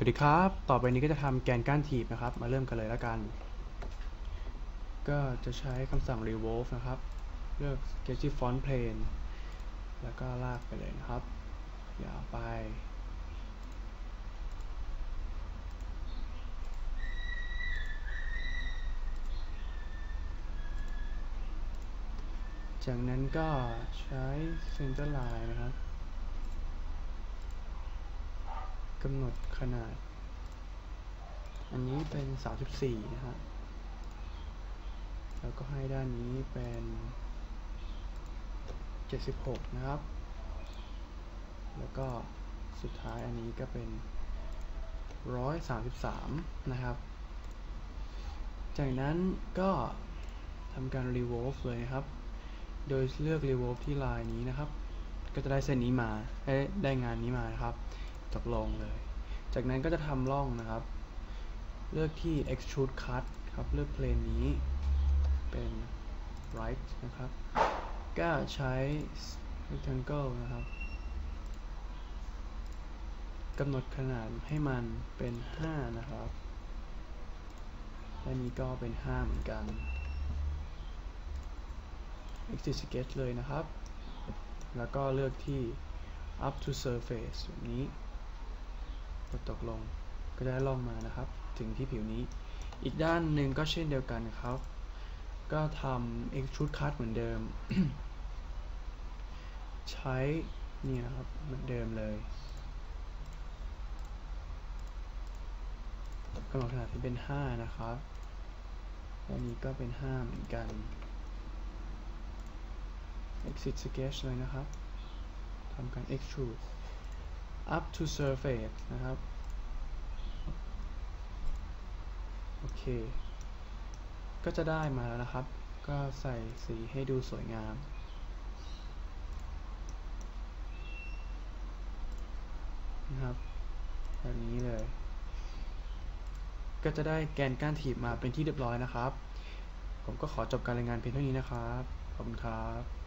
สวัสดีครับ ต่อไปนี้ก็จะทำแกนก้านถีบนะครับ มาเริ่มกันเลยแล้วกัน ก็จะใช้คำสั่ง revolve นะครับ เลือก sketchy font plane แล้วก็ลากไปเลยนะครับ ยาวไป จากนั้นก็ใช้ center line นะครับ กำหนดขนาด อันนี้เป็น 34 นะฮะ แล้วก็ให้ด้านนี้เป็น 76 นะครับ แล้วก็สุดท้ายอันนี้ก็เป็น 133 นะครับ จากนั้นก็ทำการ revolve เลยนะครับ โดยเลือก revolve ที่ลายนี้นะครับ ก็จะได้เส้นนี้มา ได้งานนี้มานะครับ ตกลงเลย จากนั้นก็จะทำร่องนะครับ เลือกที่ extrude cut ครับ เลือกเพลนนี้เป็น right นะครับ ก็ใช้ rectangle นะครับกำหนดขนาดให้มันเป็น 5 นะครับและนี้ก็เป็น 5 เหมือนกัน exit sketch เลยนะครับ แล้วก็เลือกที่ up to surface แบบนี้ กดตกลงก็ได้ล่องมานะครับ ถึงที่ผิวนี้ อีกด้านหนึ่งก็เช่นเดียวกันครับ ก็ทำ extrude cut เหมือนเดิม ใช้นี่นะครับเหมือนเดิมเลยกำหนดขนาดที่เป็น 5 นะครับและนี้ก็เป็น 5 เหมือนกัน exit sketch เลยนะครับทำการ extrude up to surface นะครับ โอเค ก็จะได้มาแล้วนะครับ ก็ใส่สีให้ดูสวยงามนะครับแบบนี้เลย ก็จะได้แกนก้านถีบมาเป็นที่เรียบร้อยนะครับ ผมก็ขอจบการรายงานเพียงเท่านี้นะครับ ขอบคุณครับ